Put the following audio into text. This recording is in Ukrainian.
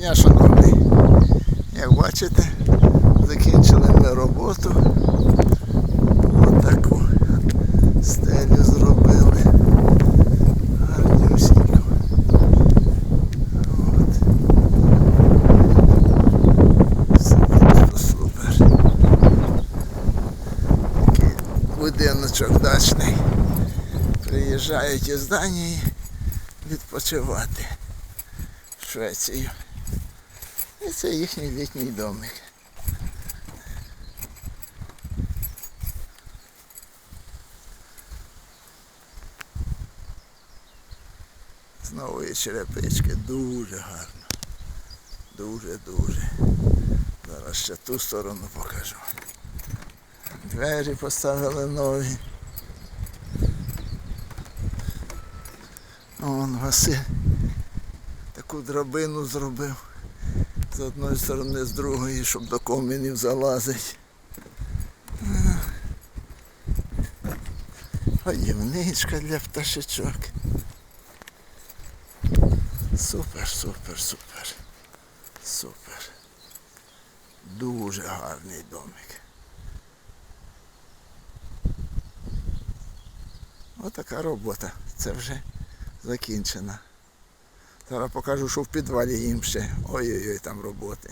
дня, шановний. Як бачите, закінчили ми роботу. Ось таку стелю зробили. Гарнюсіньку. Просто супер. Такий будиночок дачний. Приїжджають із Данії відпочивати в Швецію. І це їхній літній домик. З нової черепички дуже гарно. Дуже-дуже. Зараз ще ту сторону покажу. Двері поставили нові. Вон Василь таку драбину зробив. З одної сторони, з другої, щоб до комінів залазить. Годівничка для пташечок. Супер, супер, супер. Супер. Дуже гарний домик. Отака робота. Це вже закінчена. Зараз покажу, що в підвалі їм ще. Ой-ой-ой, там роботи.